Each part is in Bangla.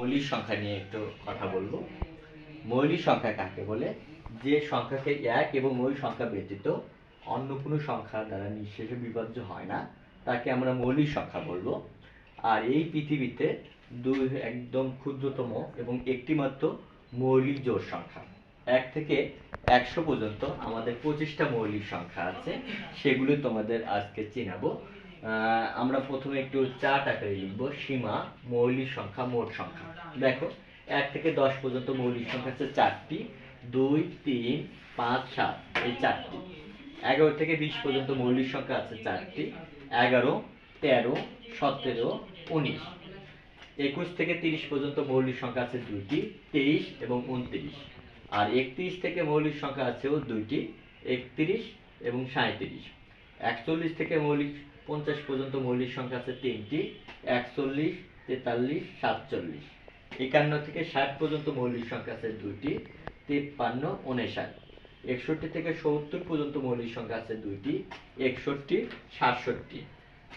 মৌলিক সংখ্যা নিয়ে একটু কথা বলব। মৌলিক সংখ্যা কাকে বলে? যে সংখ্যাকে এক এবং ওই সংখ্যা ব্যতীত অন্য কোনো সংখ্যা দ্বারা নিঃশেষে বিভাজ্য হয় না। তাকে আমরা মৌলিক সংখ্যা বলব। আর এই পৃথিবীতে দুই একদম ক্ষুদ্রতম এবং একটিমাত্র মৌলিক জোর সংখ্যা। এক থেকে একশো পর্যন্ত আমাদের পঁচিশটা মৌলিক সংখ্যা আছে। সেগুলো তোমাদের আজকে চিনাবো। আমরা প্রথমে একটু চার্ট আকারে লিখব। সীমা, মৌলিক সংখ্যা, মোট সংখ্যা। দেখো, এক থেকে দশ পর্যন্ত মৌলিক সংখ্যা আছে চারটি। দুই, তিন, পাঁচ, সাত, এই চারটি। এগারো থেকে বিশ পর্যন্ত মৌলিক সংখ্যা আছে চারটি। এগারো, তেরো, সতেরো, উনিশ। একুশ থেকে তিরিশ পর্যন্ত মৌলিক সংখ্যা আছে দুইটি, তেইশ এবং উনত্রিশ। আর একত্রিশ থেকে মৌলিক সংখ্যা আছেও দুইটি, একত্রিশ এবং সাঁত্রিশ একচল্লিশ থেকে মৌলিক পঞ্চাশ পর্যন্ত মৌলিক সংখ্যা আছে তিনটি, একচল্লিশ, তেতাল্লিশ, সাতচল্লিশ। একান্ন থেকে ষাট পর্যন্ত মৌলিক সংখ্যা আছে দুইটি, তিপ্পান্ন, উনষাট। একষট্টি থেকে সত্তর পর্যন্ত মৌলিক সংখ্যা আছে দুইটি, একষট্টি, সাতষট্টি।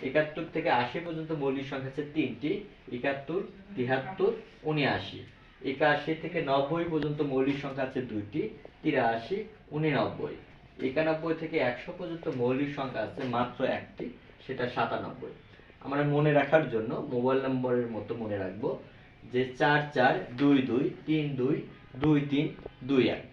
একাত্তর থেকে আশি পর্যন্ত মৌলিক সংখ্যা আছে তিনটি, একাত্তর, তিহাত্তর, উনআশি। একাশি থেকে নব্বই পর্যন্ত মৌলিক সংখ্যা আছে দুইটি, তিরাশি, উননব্বই। একানব্বই থেকে একশো পর্যন্ত মৌলিক সংখ্যা আছে মাত্র একটি, সেটা সাতানব্বই। আমরা মনে রাখার জন্য মোবাইল নম্বরের মতো মনে রাখব যে চার চার দুই দুই তিন দুই দুই তিন দুই এক।